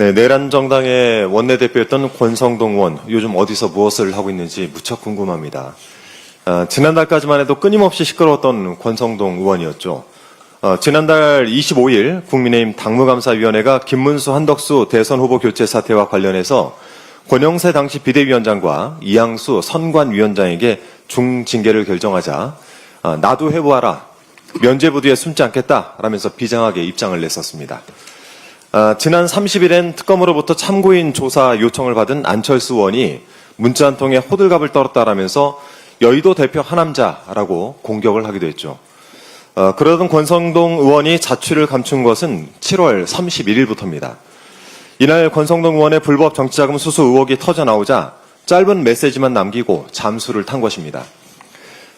네, 내란 정당의 원내대표였던 권성동 의원 요즘 어디서 무엇을 하고 있는지 무척 궁금합니다. 아, 지난달까지만 해도 끊임없이 시끄러웠던 권성동 의원이었죠. 어, 지난달 25일 국민의힘 당무감사위원회가 김문수 한덕수 대선 후보 교체 사태와 관련해서 권영세 당시 비대위원장과 이양수 선관위원장에게 중징계를 결정하자 아, 나도 해보아라 면죄부 뒤에 숨지 않겠다라면서 비장하게 입장을 냈었습니다. 아, 지난 30일엔 특검으로부터 참고인 조사 요청을 받은 안철수 의원이 문자 한 통에 호들갑을 떨었다라면서 여의도 대표 하남자라고 공격을 하기도 했죠. 어, 그러던 권성동 의원이 자취를 감춘 것은 7월 31일부터입니다. 이날 권성동 의원의 불법 정치자금 수수 의혹이 터져 나오자 짧은 메시지만 남기고 잠수를 탄 것입니다.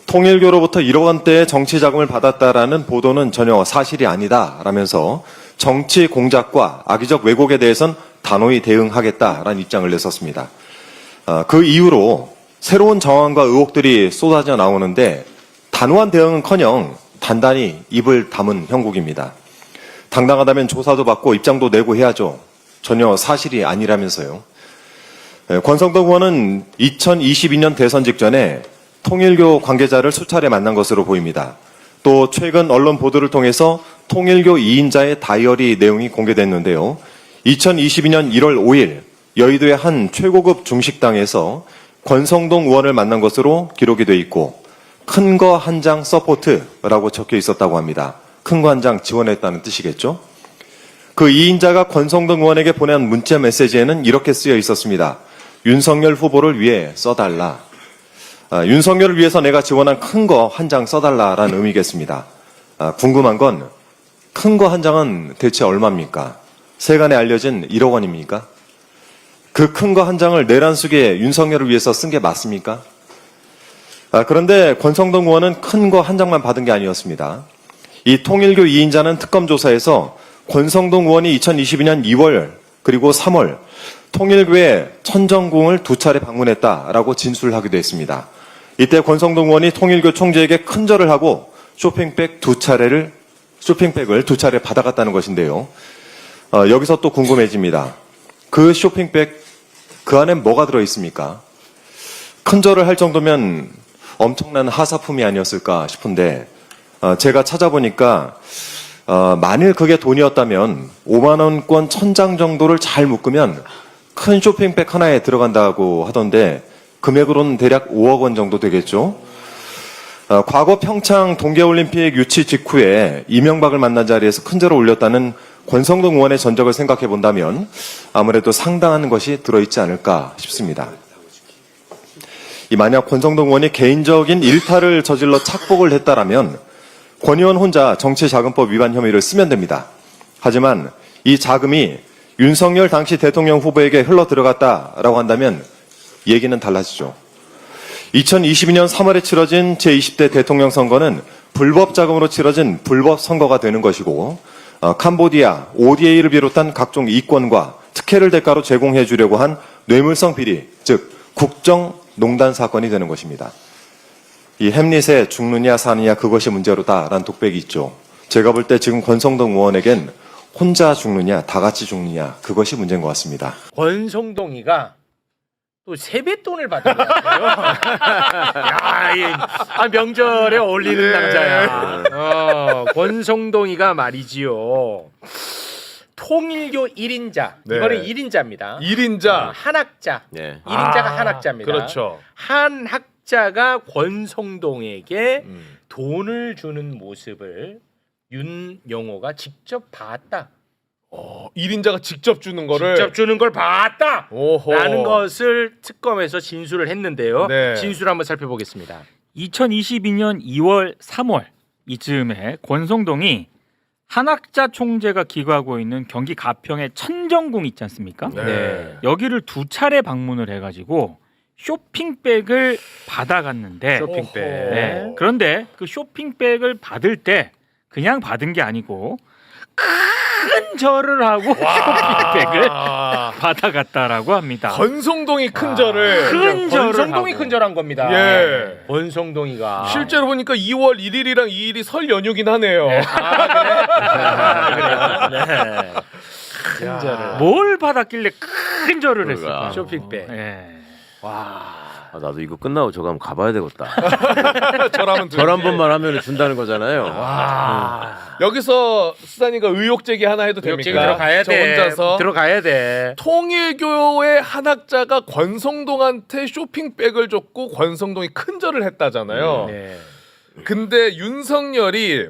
통일교로부터 1억 원대의 정치 자금을 받았다라는 보도는 전혀 사실이 아니다라면서 정치 공작과 악의적 왜곡에 대해선 단호히 대응하겠다라는 입장을 냈었습니다. 어, 그 이후로 새로운 정황과 의혹들이 쏟아져 나오는데 단호한 대응은커녕 단단히 입을 다문 형국입니다. 당당하다면 조사도 받고 입장도 내고 해야죠. 전혀 사실이 아니라면서요. 예, 권성동 의원은 2022년 대선 직전에 통일교 관계자를 수차례 만난 것으로 보입니다. 또 최근 언론 보도를 통해서 통일교 2인자의 다이어리 내용이 공개됐는데요. 2022년 1월 5일 여의도의 한 최고급 중식당에서 권성동 의원을 만난 것으로 기록이 돼 있고 큰 거 한 장 서포트라고 적혀 있었다고 합니다. 큰 거 한 장 지원했다는 뜻이겠죠? 그 2인자가 권성동 의원에게 보낸 문자 메시지에는 이렇게 쓰여 있었습니다. 윤석열 후보를 위해 써달라. 아, 윤석열을 위해서 내가 지원한 큰 거 한 장 써달라라는 의미겠습니다. 아, 궁금한 건 큰 거 한 장은 대체 얼마입니까? 세간에 알려진 1억 원입니까? 그 큰 거 한 장을 내란 속에 윤석열을 위해서 쓴 게 맞습니까? 아, 그런데 권성동 의원은 큰 거 한 장만 받은 게 아니었습니다. 이 통일교 2인자는 특검 조사에서 권성동 의원이 2022년 2월 그리고 3월 통일교의 천정궁을 두 차례 방문했다라고 진술을 하기도 했습니다. 이때 권성동 의원이 통일교 총재에게 큰절을 하고 쇼핑백 두 차례를 쇼핑백을 두 차례 받아갔다는 것인데요. 어, 여기서 또 궁금해집니다. 그 쇼핑백 그 안에 뭐가 들어 있습니까? 큰절을 할 정도면 엄청난 하사품이 아니었을까 싶은데 어, 제가 찾아보니까 어, 만일 그게 돈이었다면 5만 원권 천장 정도를 잘 묶으면 큰 쇼핑백 하나에 들어간다고 하던데 금액으로는 대략 5억 원 정도 되겠죠. 어, 과거 평창 동계올림픽 유치 직후에 이명박을 만난 자리에서 큰 절을 올렸다는 권성동 의원의 전적을 생각해 본다면 아무래도 상당한 것이 들어있지 않을까 싶습니다. 이 만약 권성동 의원이 개인적인 일탈을 저질러 착복을 했다라면 권 의원 혼자 정치자금법 위반 혐의를 쓰면 됩니다. 하지만 이 자금이 윤석열 당시 대통령 후보에게 흘러 들어갔다라고 한다면 얘기는 달라지죠. 2022년 3월에 치러진 제20대 대통령 선거는 불법 자금으로 치러진 불법 선거가 되는 것이고 어, 캄보디아, ODA를 비롯한 각종 이권과 특혜를 대가로 제공해 주려고 한 뇌물성 비리, 즉 국정농단 사건이 되는 것입니다. 이 햄릿에 죽느냐 사느냐 그것이 문제로다라는 독백이 있죠. 제가 볼 때 지금 권성동 의원에겐 혼자 죽느냐 다 같이 죽느냐 그것이 문제인 것 같습니다. 권성동이가 또 세뱃돈을 받은 것 같아요. 야, 이, 아, 명절에 어울리는 네. 남자야. 어, 권성동이가 말이지요. 통일교 1인자. 네. 이번에 1인자입니다. 1인자. 한학자. 네. 1인자가 아, 한 학자입니다. 그렇죠. 한 학자가 권성동에게 음. 돈을 주는 모습을 윤영호가 직접 봤다. 어, 1인자가 직접 주는 거를 직접 주는 걸 봤다. 오호. 라는 것을 특검에서 진술을 했는데요. 네. 진술 한번 살펴보겠습니다. 2022년 2월, 3월 이쯤에 권성동이 한학자 총재가 기거하고 있는 경기 가평의 천정궁 있지 않습니까? 네. 여기를 두 차례 방문을 해가지고 쇼핑백을 받아갔는데 쇼핑백. 네. 그런데 그 쇼핑백을 받을 때 그냥 받은 게 아니고 큰 절을 하고 쇼핑백을 아, 받아갔다라고 합니다. 권성동이 큰 절을 큰 절을 권성동이 하고. 큰절한 겁니다. 예. 권성동이가 실제로 보니까 2월 1일이랑 2일이 설 연휴긴 하네요. 아, 그래? 아? 네. 큰 절을. 뭘 받았길래 큰 절을 그러니까. 했을까? 쇼핑백. 예. 와. 아, 나도 이거 끝나고 저거 한번 가봐야 되겠다. 절하면 절 한 번만 하면 준다는 거잖아요. 와. 여기서 수산이가 의혹 제기 하나 해도 됩니까? 지금 들어가야 저 돼. 혼자서 들어가야 돼. 통일교의 한 학자가 권성동한테 쇼핑백을 줬고 권성동이 큰 절을 했다잖아요. 네. 근데 윤석열이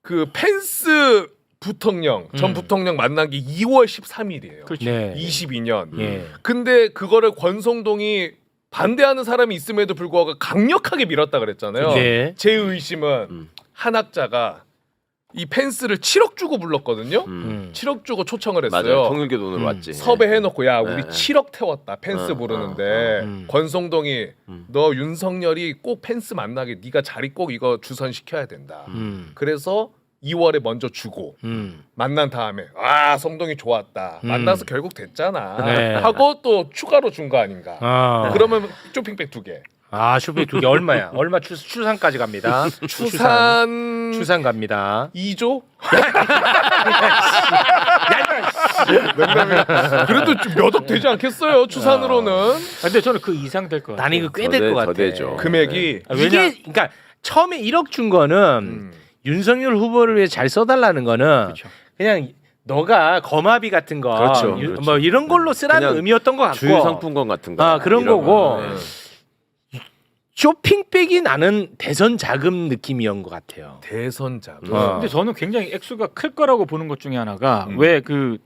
그 펜스 부통령 전 음. 부통령 만난 게 2월 13일이에요. 그렇죠. 네. 22년. 예. 근데 그거를 권성동이 반대하는 사람이 있음에도 불구하고 강력하게 밀었다 그랬잖아요. 네. 제 의심은 음. 한 학자가 이 펜스를 7억 주고 불렀거든요. 음. 음. 7억 주고 초청을 했어요. 맞아요. 통일교 돈으로 음. 왔지. 섭외해놓고 야 우리 네. 7억 태웠다 펜스 어, 부르는데 어, 어. 음. 권성동이 음. 너 윤석열이 꼭 펜스 만나게 네가 자리 꼭 이거 주선 시켜야 된다. 음. 그래서 2월에 먼저 주고 음. 만난 다음에 아 성동이 좋았다 음. 만나서 결국 됐잖아 네. 하고 또 추가로 준 거 아닌가 아. 그러면 쇼핑백 두개 아, 쇼핑 두개 얼마야? 얼마 추, 추산까지 갑니다. 추산 추산 갑니다. 2조 농담이야. 그래도 좀몇억 되지 않겠어요 추산으로는 아, 근데 저는 그 이상 될 것 같아요. 난 이거 꽤더될 돼- 것더 같아. 금액이 아, 왜냐- 이게 그러니까 처음에 1억 준 거는 음. 윤석열 후보를 위해 잘 써달라는 거는 그렇죠. 그냥 너가 거마비 같은 거, 그렇죠, 유- 그렇죠. 뭐 이런 걸로 쓰라는 그냥 의미였던 것 같고 주유 상품권 같은 거. 아, 그런 이런 거고. 거. 네. 쇼핑백이 나는 대선 자금 느낌이었던 것 같아요. 대선 자금 어. 근데 저는 굉장히 액수가 클 거라고 보는 것 중에 하나가 음. 왜 그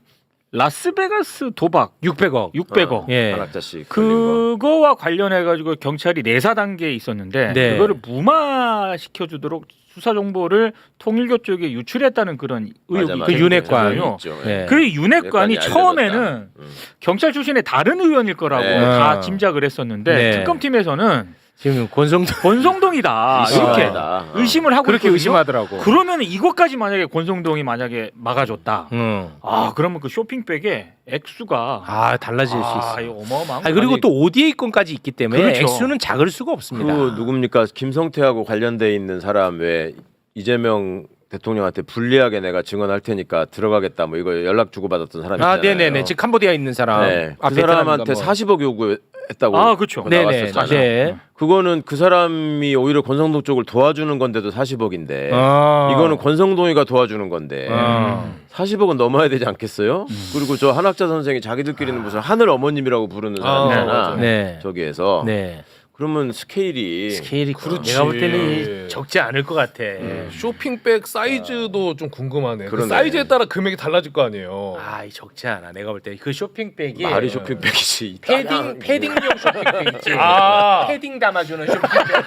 라스베가스 도박 600억. 600억 예. 한 학자씩 걸린 거. 그거와 관련해 가지고 경찰이 내사 단계에 있었는데 네. 그거를 무마시켜 주도록 수사 정보를 통일교 쪽에 유출했다는 그런 의혹이 맞아, 맞아. 그 윤핵관. 그런 있죠. 네. 그 윤핵관이 윤핵관이 처음에는 알려졌다. 음. 경찰 출신의 다른 의원일 거라고 네. 다 아. 짐작을 했었는데 네. 특검팀에서는 지금 권성동 권성동이다 이렇게. 어. 의심을 하고 그렇게 있거든요. 의심하더라고. 그러면 이것까지 만약에 권성동이 만약에 막아줬다. 음. 아 그러면 그 쇼핑백에 액수가 아 달라질 수 아, 있어. 이거 어마어마한 아, 그리고 아니, 또 ODA 건까지 있기 때문에 그렇죠. 액수는 작을 수가 없습니다. 그 누굽니까 김성태하고 관련돼 있는 사람 왜 이재명 대통령한테 불리하게 내가 증언할 테니까 들어가겠다 뭐 이거 연락 주고 받았던 사람 아. 네네네. 지금 캄보디아에 있는 사람. 네. 아, 그 베트남인가 사람한테 뭐. 40억 요구했 다고 아, 그렇죠. 네네. 나왔었잖아요. 네. 그거는 그 사람이 오히려 권성동 쪽을 도와주는 건데도 40억인데 아. 이거는 권성동이가 도와주는 건데 아. 40억은 넘어야 되지 않겠어요? 그리고 저 한학자 선생이 자기들끼리는 무슨 하늘 어머님이라고 부르는 아, 사람이잖아. 네. 저기에서 네. 그러면 스케일이 스케일이 그렇지. 내가 볼 때는 적지 않을 것 같아. 쇼핑백 사이즈도 좀 궁금하네 그 그러네. 사이즈에 따라 금액이 달라질 거 아니에요 아, 이 적지 않아. 내가 볼 때 그 쇼핑백이 말이 쇼핑백이지. 패딩 패딩용 쇼핑백 있지. 아. 패딩 담아주는 쇼핑백.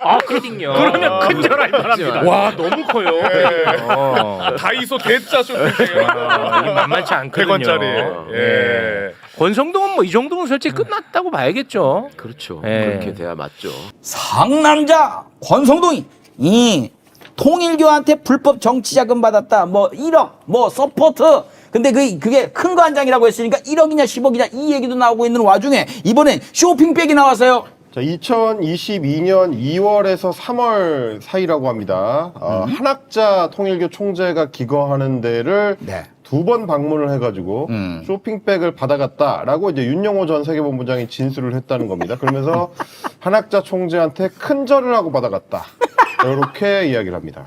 아, 패딩용. 그러면 큰절 알만합니다. 와, 너무 커요. 어. 다이소 대짜 쇼핑백 아, 이게 만만치 않거든요. 100원짜리 네. 예. 권성동은 뭐 이 정도면 솔직히 끝났다고 봐야겠죠. 그렇죠. 네. 그렇게 돼야 맞죠. 상남자 권성동이 이 통일교한테 불법 정치자금 받았다 뭐 1억 뭐 서포트 근데 그 그게 큰 거 한 장이라고 했으니까 1억이냐 10억이냐 이 얘기도 나오고 있는 와중에 이번엔 쇼핑백이 나왔어요. 자, 2022년 2월에서 3월 사이라고 합니다. 어, 한학자 통일교 총재가 기거하는 데를 네. 두 번 방문을 해가지고 음. 쇼핑백을 받아갔다라고 이제 윤영호 전 세계본부장이 진술을 했다는 겁니다. 그러면서 한학자 총재한테 큰 절을 하고 받아갔다. 이렇게 이야기를 합니다.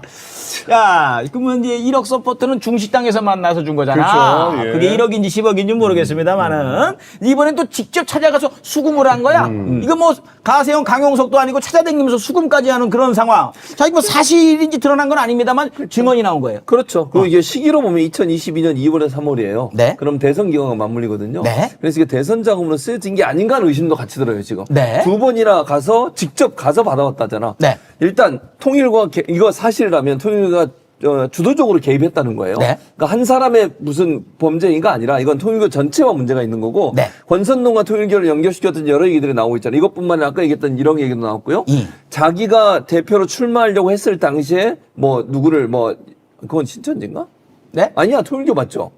야, 그러면 이제 1억 서포트는 중식당에서 만나서 준 거잖아. 그렇죠, 예. 그게 1억인지 10억인지 모르겠습니다만은 이번엔 또 직접 찾아가서 수금을 한 거야. 음. 이거 뭐 가세형 강용석도 아니고 찾아다니면서 수금까지 하는 그런 상황. 자, 이거 뭐 사실인지 드러난 건 아닙니다만 증언이 나온 거예요. 그렇죠. 그 이게 시기로 보면 2022년 2월에 3월이에요. 네. 그럼 대선 기간과 맞물리거든요. 네. 그래서 이게 대선 자금으로 쓰여진 게 아닌가 하는 의심도 같이 들어요, 지금. 네. 두 번이나 가서 직접 가서 받아왔다잖아. 네. 일단 통일과 개- 이거 사실이라면 통일과 어, 주도적으로 개입했다는 거예요. 네. 그러니까 한 사람의 무슨 범죄인가 아니라 이건 통일교 전체와 문제가 있는 거고 네. 권선동과 통일교를 연결시켰던 여러 얘기들이 나오고 있잖아요. 이것뿐만 아니라 아까 얘기했던 이런 얘기도 나왔고요. 음. 자기가 대표로 출마하려고 했을 당시에 뭐 누구를 뭐 그건 신천지인가? 네? 아니야 통일교 맞죠?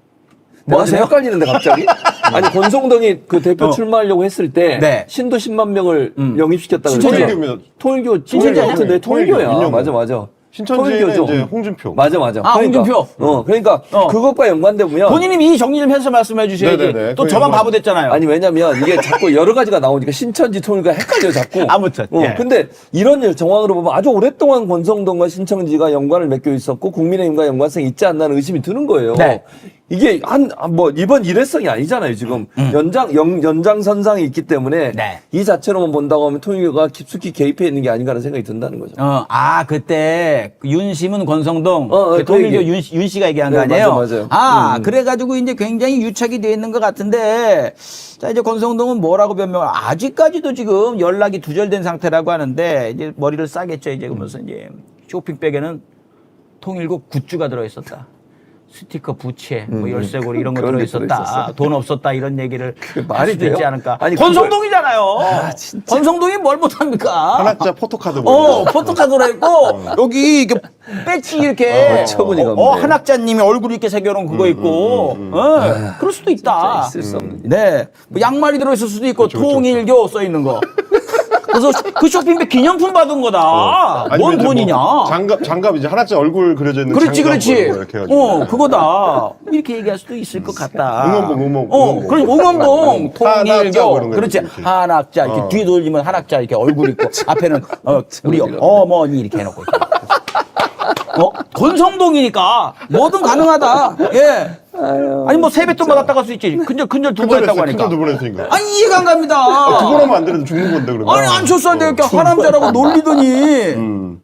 뭐 지금 맞아요? 헷갈리는데 갑자기 아니 권성동이 그 대표 어. 출마하려고 했을 때 네. 신도 10만 명을 음. 영입시켰다 그랬죠. 통일교입니다. 통일교 신천지 같은데? 통일교야. 맞아 맞아. 신천지는 통일교죠. 이제 홍준표. 맞아 맞아. 아, 그러니까, 홍준표. 어 그러니까 어. 그것과 연관돼 보면 본인이 이 정리 좀 해서 말씀해 주셔야지. 네네네. 또그 저만 연관- 바보 됐잖아요. 아니 왜냐면 이게 자꾸 여러 가지가 나오니까 신천지 통일과 헷갈려 자꾸. 아무튼, 어, 예. 근데 이런 정황으로 보면 아주 오랫동안 권성동과 신천지가 연관을 맺고 있었고 국민의힘과 연관성이 있지 않나는 의심이 드는 거예요. 네. 이게 한 뭐 이번 일회성이 아니잖아요 지금 연장 연, 연장 선상이 있기 때문에 음. 네. 이 자체로만 본다고 하면 통일교가 깊숙이 개입해 있는 게 아닌가라는 생각이 든다는 거죠. 어, 아, 그때 윤심은 권성동, 어, 어, 그 그 통일교 얘기. 윤, 윤 씨가 얘기한 네, 거 아니에요? 맞아, 맞아요. 아, 음. 그래가지고 이제 굉장히 유착이 돼 있는 것 같은데, 자, 이제 권성동은 뭐라고 변명을, 아직까지도 지금 연락이 두절된 상태라고 하는데, 이제 머리를 싸겠죠. 이제 그러면서 이제 쇼핑백에는 통일교 굿즈가 들어있었다. 스티커 부채, 뭐 열쇠고리 이런 거 음, 그런 게 들어있었다. 들어있었어. 돈 없었다 이런 얘기를 할 말이 수도 있지 돼요? 않을까. 아니, 권성동이잖아요. 권성동이 뭘 못합니까? 한학자 포토카드 어. 포토카드로 있고 여기 이게 배지 이렇게 어, 어, 어, 없네. 한학자님이 얼굴 이렇게 새겨놓은 그거 있고 어, 그럴 수도 있다. 있을 수 없는. 네, 뭐 양말이 들어있을 수도 있고 통일교 써 있는 거. 그래서 그 쇼핑백 기념품 받은 거다. 아니면 뭔 이제 뭐 돈이냐? 장갑 장갑 이제 한학자 얼굴 그려져 있는 그렇지, 장갑 그렇지. 보여요, 이렇게 해가지고. 어, 그거다. 이렇게 얘기할 수도 있을 것 같다. 응원봉, 응원, 어, 응원봉. 그럼 응원봉, 음, 한학자 뭐 통일교. 이런 거 그렇지. 이렇게. 한학자. 이렇게 어. 뒤에 돌리면 한학자 이렇게 얼굴 있고, 앞에는, 어, 우리 어머니 이렇게 해놓고. 이렇게. 어? 권성동이니까 뭐든 가능하다. 예. 아니, 뭐 세뱃돈 받았다 갈 수 있지. 근절, 근절 두 번 했다고 하니까. 두번 했으니까. 아니, 이해가 안 갑니다. 두번 하면 안 되는데 죽는 건데 그러면. 아니, 안철수한테 이렇게 하남자라고 놀리더니. 음.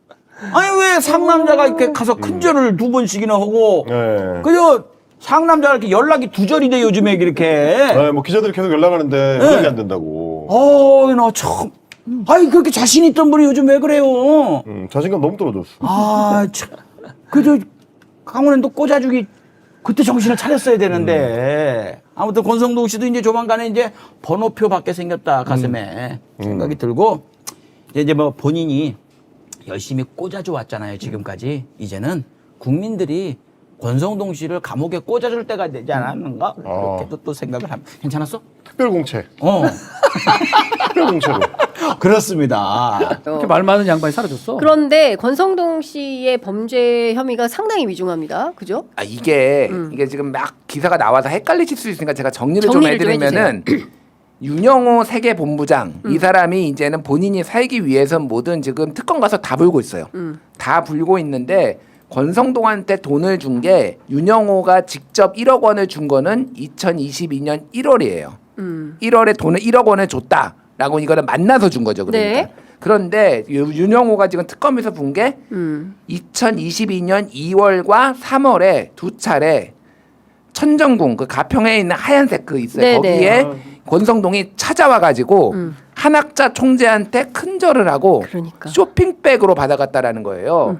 아니, 왜 상남자가 이렇게 가서 큰절을 두 번씩이나 하고. 네. 그죠? 상남자가 이렇게 연락이 두 절이 돼, 요즘에 이렇게. 네, 뭐 기자들이 계속 연락하는데 연락이 안 된다고. 어이, 나 참. 아니, 그렇게 자신 있던 분이 요즘 왜 그래요? 음, 자신감 너무 떨어졌어. 아, 참. 그저, 강원랜도 꽂아주기, 그때 정신을 차렸어야 되는데. 아무튼 권성동 씨도 이제 조만간에 이제 번호표 받게 생겼다, 가슴에. 생각이 들고, 이제 이제 뭐 본인이 열심히 꽂아줘 왔잖아요, 지금까지. 이제는 국민들이 권성동 씨를 감옥에 꽂아줄 때가 되지 않았는가? 그렇게도 또 생각을 합니다. 괜찮았어? 특별공채. 어. 특별공채로. 그렇습니다. 이렇게 말 많은 양반이 사라졌어. 그런데 권성동 씨의 범죄 혐의가 상당히 위중합니다. 그죠? 아 이게 이게 지금 막 기사가 나와서 헷갈리실 수 있으니까 제가 정리를, 정리를 좀 좀 해드리면은 윤영호 세계 본부장 이 사람이 이제는 본인이 살기 위해서 모든 지금 특검 가서 다 불고 있어요. 다 불고 있는데 권성동한테 돈을 준 게 윤영호가 직접 1억 원을 준 거는 2022년 1월이에요. 음. 1월에 돈을 1억 원을 줬다라고 이거는 만나서 준 거죠. 그러니까. 네. 그런데 유- 윤영호가 지금 특검에서 본 게 음. 2022년 2월과 3월에 두 차례 천정궁 그 가평에 있는 하얀색 그 있어요. 네네. 거기에 권성동이 찾아와 가지고 음. 한학자 총재한테 큰 절을 하고 그러니까. 쇼핑백으로 받아갔다라는 거예요.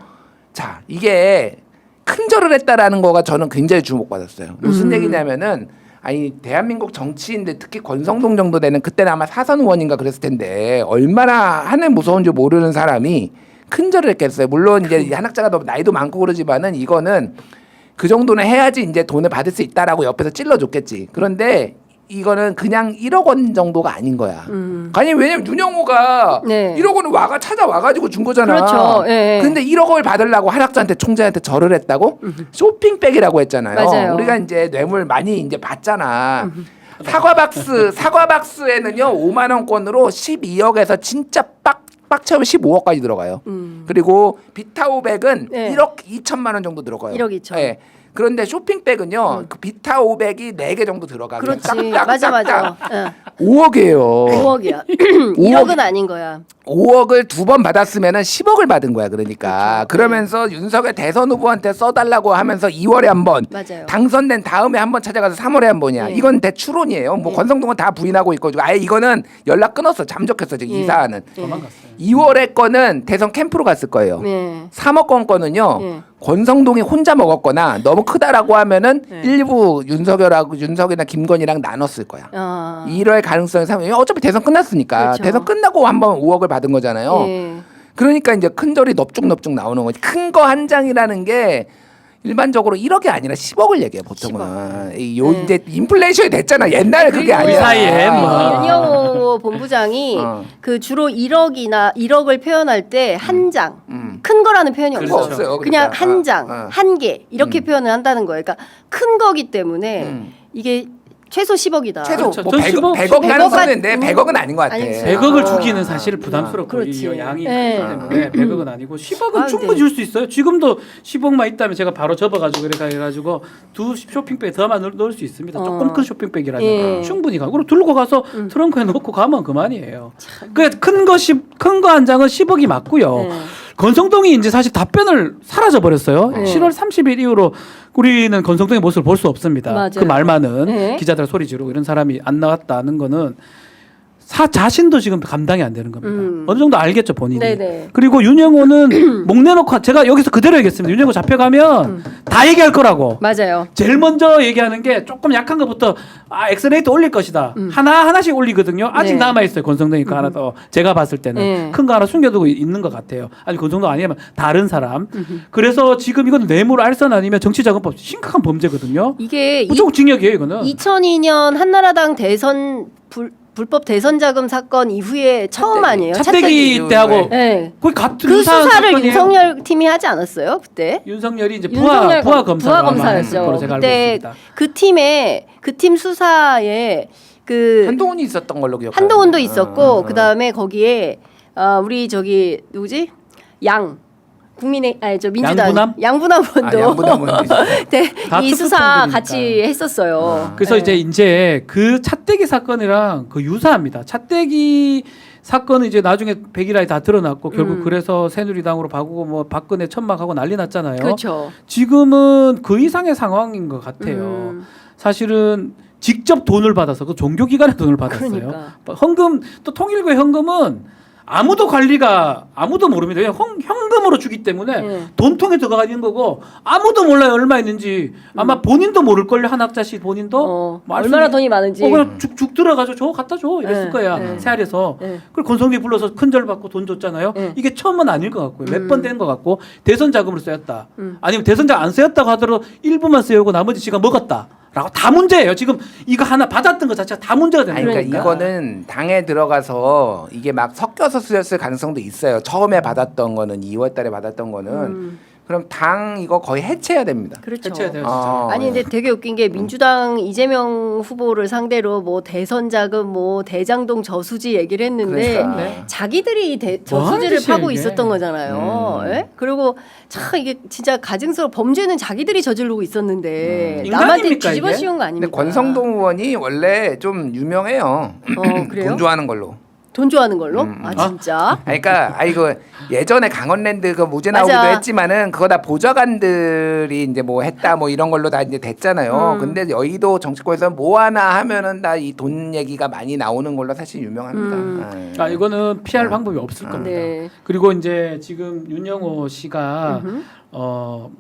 자, 이게 큰 절을 했다라는 거가 저는 굉장히 주목받았어요. 무슨 음. 얘기냐면은 아니 대한민국 정치인들 특히 권성동 정도 되는 그때는 아마 사선 의원인가 그랬을 텐데 얼마나 하늘 무서운 줄 모르는 사람이 큰 절을 했겠어요. 물론 이제 이 한학자가 너무 나이도 많고 그러지만은 이거는 그 정도는 해야지 이제 돈을 받을 수 있다라고 옆에서 찔러줬겠지. 그런데 이거는 그냥 1억 원 정도가 아닌 거야. 음. 아니 왜냐면 윤영호가 네. 1억 원을 와가 찾아와가지고 준 거잖아. 그렇죠. 예, 예. 근데 1억 원을 받으려고 한학자한테 총재한테 절을 했다고 쇼핑백이라고 했잖아요. 맞아요. 우리가 이제 뇌물 많이 이제 받잖아. 사과 박스 사과 박스에는요 5만 원권으로 12억에서 진짜 빡 빡쳐면 15억까지 들어가요. 음. 그리고 비타500은 네. 1억 2천만 원 정도 들어가요. 1억 2천. 예. 그런데 쇼핑백은요 그 비타 500이 4개 정도 들어가요. 그렇지. 맞아 맞아. 어. 5억이에요. 5억이야. 1억은 아닌 거야. 5억을 두 번 받았으면은 10억을 받은 거야. 그러니까 그러면서 윤석열 대선 후보한테 써달라고 하면서 2월에 한 번, 맞아요. 당선된 다음에 한 번 찾아가서 3월에 한 번이야. 예. 이건 대추론이에요. 뭐 예. 권성동은 다 부인하고 있고 아예 이거는 연락 끊었어. 잠적했어. 지금 이 예. 사안은. 예. 2월에 거는 대선 캠프로 갔을 거예요. 예. 3억 건 거는요. 예. 권성동이 혼자 먹었거나 너무 크다라고 하면은 예. 일부 윤석열하고 윤석이나 김건희랑 나눴을 거야. 아. 이럴 가능성이 상당히 어차피 대선 끝났으니까 그렇죠. 대선 끝나고 한번 5억을 받은 거잖아요. 예. 그러니까 이제 큰 절이 넙죽넙죽 나오는 거지. 큰 거 한 장이라는 게 일반적으로 1억이 아니라 10억을 얘기해 보통은. 이요 네. 이제 인플레이션이 됐잖아. 옛날에 그게 그리고 아니야. 사이에 뭐. 윤영호 본부장이 어. 그 주로 1억이나 1억을 표현할 때 한 장, 음. 큰 거라는 표현이 그렇죠. 없어요. 없어요. 그냥 그러니까. 한 장, 어, 어. 한 개 이렇게 음. 표현을 한다는 거예요. 그러니까 큰 거기 때문에 음. 이게 최소 10억이다. 최소 그렇죠. 뭐 전 100억, 10억, 100억 나는 100억 소리인데 음. 100억은 아닌 것 같아. 아니, 100억을 어. 주기는 사실 부담스럽고 그렇지. 이 양이 네. 때문에 100억은 아니고 10억은 아, 충분히 네. 줄수 있어요. 지금도 10억만 있다면 제가 바로 접어가지고 그래 가지고 두 쇼핑백에 더만 넣을, 넣을 수 있습니다. 조금 어. 큰 쇼핑백이라면 예. 충분히 가고 그리고 들고 가서 음. 트렁크에 넣고 가면 그만이에요. 그큰거10큰 거 한 장은 10억이 맞고요. 네. 건성동이 이제 사실 답변을 사라져 버렸어요. 네. 7월 30일 이후로 우리는 건성동의 모습을 볼 수 없습니다. 맞아요. 그 말만은 네. 기자들 소리 지르고 이런 사람이 안 나왔다는 거는 사 자신도 지금 감당이 안 되는 겁니다. 음. 어느 정도 알겠죠 본인이. 네네. 그리고 윤영호는 목 내놓고 제가 여기서 그대로 얘기했습니다. 윤영호 잡혀가면 음. 다 얘기할 거라고. 맞아요. 제일 먼저 얘기하는 게 조금 약한 것부터 아 엑스레이트 올릴 것이다. 하나 하나씩 올리거든요. 아직 네. 남아 있어요. 건성동이니까 하나 더 제가 봤을 때는 네. 큰거 하나 숨겨두고 있는 것 같아요. 아니 건성동 아니면 다른 사람. 그래서 지금 이건 뇌물 알선 아니면 정치자금법 심각한 범죄거든요. 이게 이, 무조건 징역이에요 이거는. 2002년 한나라당 대선 불, 불법 대선 자금 사건 이후에 처음 아니에요? 차떼기 때하고 네. 거의 같은 그 유사한 수사를 사건이에요. 윤석열 팀이 하지 않았어요 그때? 윤석열이 이제 부하 윤석열 부하 검- 검사 부하 검사였죠. 제가 알고 그때 있습니다. 그 팀에 그 팀 수사에 그 한동훈이 있었던 걸로 기억해요. 한동훈도 있었고 어, 어. 그다음에 거기에 어, 우리 저기 누구지 양 국민의 아니 저 민주당 양분함? 양분함 원도 아, 양분함 원도 있어요. 네, 다 이 수사 특수통들이니까. 같이 했었어요. 그래서 네. 이제 이제 그 차떼기 사건이랑 그 유사합니다. 차떼기 사건은 이제 나중에 백일화에 다 드러났고 결국 음. 그래서 새누리당으로 바꾸고 뭐 박근혜 천막하고 난리 났잖아요. 그렇죠. 지금은 그 이상의 상황인 것 같아요. 음. 사실은 직접 돈을 받아서 그 종교기관에 돈을 받았어요. 그러니까. 헌금 또 통일교의 헌금은 아무도 관리가 아무도 모릅니다. 그냥 헌, 현금으로 주기 때문에 네. 돈통에 들어가 있는 거고 아무도 몰라요 얼마 있는지 아마 본인도 모를 걸요 한 학자씨 본인도 음. 어, 뭐 얼마나 있- 돈이 많은지. 어, 그냥 죽, 죽 들어가지고 저 갖다 줘 이랬을 네, 거야 네. 새알에서 네. 그리고 권성비 불러서 큰절 받고 돈 줬잖아요 네. 이게 처음은 아닐 것 같고요 몇 음. 번된 것 같고 대선 자금으로 쓰였다 음. 아니면 대선 자금 안 쓰였다고 하더라도 일부만 쓰여고 나머지 지가 먹었다 라고 다 문제예요 지금 이거 하나 받았던 것 자체가 다 문제가 되는 아니, 거예요 그러니까 그러니까. 이거는 당에 들어가서 이게 막 섞여서 쓰였을 가능성도 있어요. 처음에 받았던 거는 2월 달에 받았던 거는 음, 그럼 당 이거 거의 해체해야 됩니다. 그렇죠. 해체해야 돼요 어, 아니 근데 되게 웃긴 게 민주당 이재명 후보를 상대로 뭐 대선 자금 뭐 대장동 저수지 얘기를 했는데 그러니까. 네. 자기들이 대, 뭐 하는 저수지를 짓이에요, 파고 이게. 있었던 거잖아요. 음. 예? 그리고 참 이게 진짜 가증스러워 범죄는 자기들이 저지르고 있었는데 음. 남한테 인간입니까, 뒤집어 이게? 씌운 거 근데 아닙니까? 권성동 의원이 원래 좀 유명해요. 어, 그래요? 돈 좋아하는 걸로. 돈 좋아하는 걸로? 음. 아 진짜? 아니, 그러니까 아이고 예전에 강원랜드 그 무죄 나오기도 맞아. 했지만은 그거 다 보좌관들이 이제 뭐 했다 뭐 이런 걸로 다 이제 됐잖아요. 음. 근데 여의도 정치권에서 뭐 하나 하면은 다 이 돈 얘기가 많이 나오는 걸로 사실 유명합니다. 음. 아 이거는 피할 음. 방법이 없을 겁니다 네. 그리고 이제 지금 윤영호 씨가 음흠. 어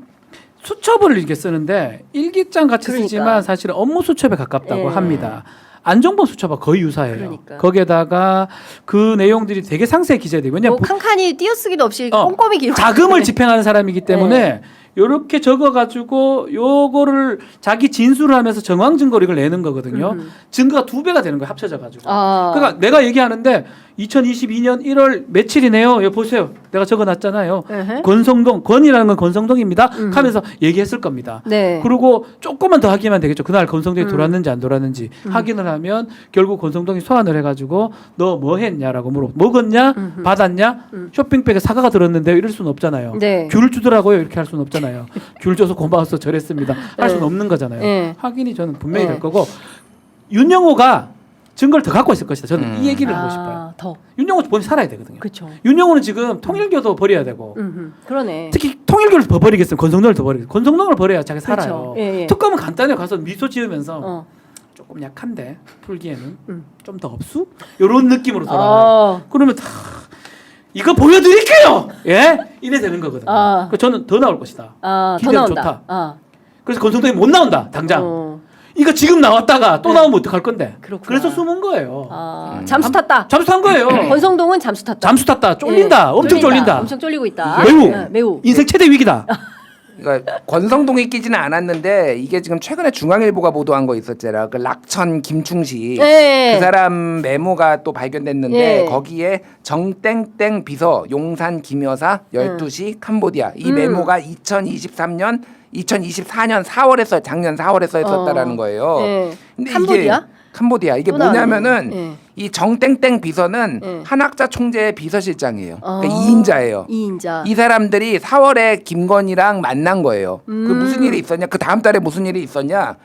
수첩을 이렇게 쓰는데 일기장 같이 그러니까. 쓰지만 사실은 업무 수첩에 가깝다고 예. 합니다. 안정범 수첩과 거의 유사해요. 그러니까. 거기에다가 그 내용들이 되게 상세히 기재돼요. 뭐 왜냐하면 칸칸이 띄어쓰기도 없이 어, 꼼꼼히 기록. 자금을 집행하는 사람이기 때문에 네. 요렇게 적어가지고 요거를 자기 진술을 하면서 정황 증거를 이걸 내는 거거든요. 음. 증거가 두 배가 되는 거예요. 합쳐져 가지고. 아. 그러니까 내가 얘기하는데 2022년 1월 며칠이네요. 여기 보세요. 내가 적어놨잖아요. 에헤. 권성동 권이라는 건 권성동입니다. 음. 하면서 얘기했을 겁니다. 네. 그리고 조금만 더 확인하면 되겠죠. 그날 권성동이 음. 돌았는지 안 돌았는지 확인을 하면 결국 권성동이 소환을 해가지고 너 뭐 했냐라고 물어. 먹었냐? 음흠. 받았냐? 음. 쇼핑백에 사과가 들었는데 이럴 수는 없잖아요. 네. 귤 주더라고요. 이렇게 할 수는 없잖아요. 귤 줘서 고마워서 저랬습니다. 할 수는 네. 없는 거잖아요. 네. 확인이 저는 분명히 네. 될 거고 윤영호가 증거를 더 갖고 있을 것이다. 저는 음. 이 얘기를 하고 싶어요. 아, 더. 윤영호 본인 살아야 되거든요. 그렇죠. 윤영호는 지금 통일교도 버려야 되고 음. 그러네. 특히 통일교를 더 버리겠으면 권성동을 더 버리겠어요. 권성동을 버려야 자기 살아요. 그렇죠. 예, 예. 특검은 간단해요. 가서 미소 지으면서 어. 조금 약한데 풀기에는 음. 좀 더 없수? 이런 느낌으로 돌아와요. 어. 그러면 다 이거 보여드릴게요. 예, 이래 되는 거거든요. 아. 그 저는 더 나올 것이다. 아, 더 기대는 나온다. 좋다. 아. 그래서 권성동이 못 나온다. 당장. 어. 이거 지금 나왔다가 또 네. 나오면 어떡할 건데? 그렇구나. 그래서 숨은 거예요. 아, 음. 잠수 탔다. 잠수 탄 거예요. 권성동은 잠수 탔다. 잠수 탔다. 쫄린다. 예, 엄청 쫄린다. 엄청 쫄리고 있다. 매우 예, 매우. 인생 최대 위기다. 그러니까 권성동이 끼지는 않았는데 이게 지금 최근에 중앙일보가 보도한 거 있었잖아. 그 락천 김충식 네. 그 사람 메모가 또 발견됐는데 예. 거기에 정땡땡 비서 용산 김여사 12시 캄보디아 이 메모가 2023년 2024년 4월에 써 작년 4월에 써 있었다라는 어. 거예요. 예. 근데 캄보디아? 캄보디아 이게 또. 뭐냐면은 예. 이 정땡땡 비서는 예. 한학자 총재의 비서실장이에요. 어. 그러니까 2인자예요. 이인자. 이 사람들이 4월에 김건희랑 만난 거예요. 그 음. 무슨 일이 있었냐? 그 다음 달에 무슨 일이 있었냐?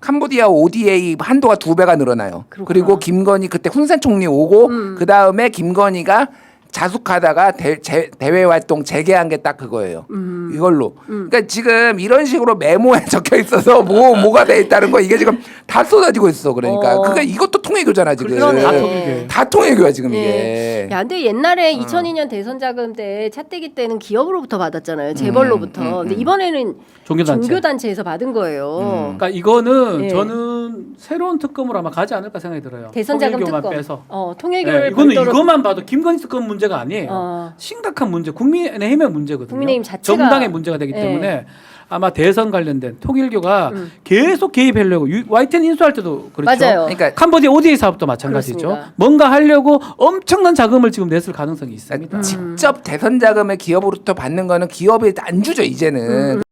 캄보디아 ODA 한도가 두 배가 늘어나요. 그렇구나. 음. 그리고 김건희 그때 훈센 총리 오고 그 다음에 김건희가 자숙하다가 대, 제, 대외 활동 재개한 게 딱 그거예요. 음. 이걸로. 그러니까 지금 이런 식으로 메모에 적혀 있어서 뭐 뭐가 돼 있다는 거 이게 지금 다 쏟아지고 있어. 그러니까 어. 그게 이것도 통일교잖아 지금. 그러네. 다 통일교예요. 다 통일교야 지금 예. 이게. 야, 근데 옛날에 2002년 대선 자금 때 차떼기 때는 기업으로부터 받았잖아요. 재벌로부터. 근데 이번에는 종교단체. 종교단체에서 받은 거예요. 그러니까 이거는 예. 저는 새로운 특검으로 아마 가지 않을까 생각이 들어요. 대선 자금 통일교만 특검. 빼서. 어, 예, 통일교를 이거는 별도로 이것만 봐도 김건희 특검 문 제가 아니에요. 어. 심각한 문제, 국민의힘의 문제거든요. 국민의힘 자체가- 정당의 문제가 되기 예. 때문에 아마 대선 관련된 통일교가 음. 계속 개입하려고 유- YTN 인수할 때도 그렇죠. 맞아요. 그러니까 캄보디아 ODA 사업도 마찬가지죠. 그렇습니다. 뭔가 하려고 엄청난 자금을 지금 냈을 가능성이 있습니다. 직접 대선 자금을 기업으로부터 받는 거는 기업이 안 주죠 이제는.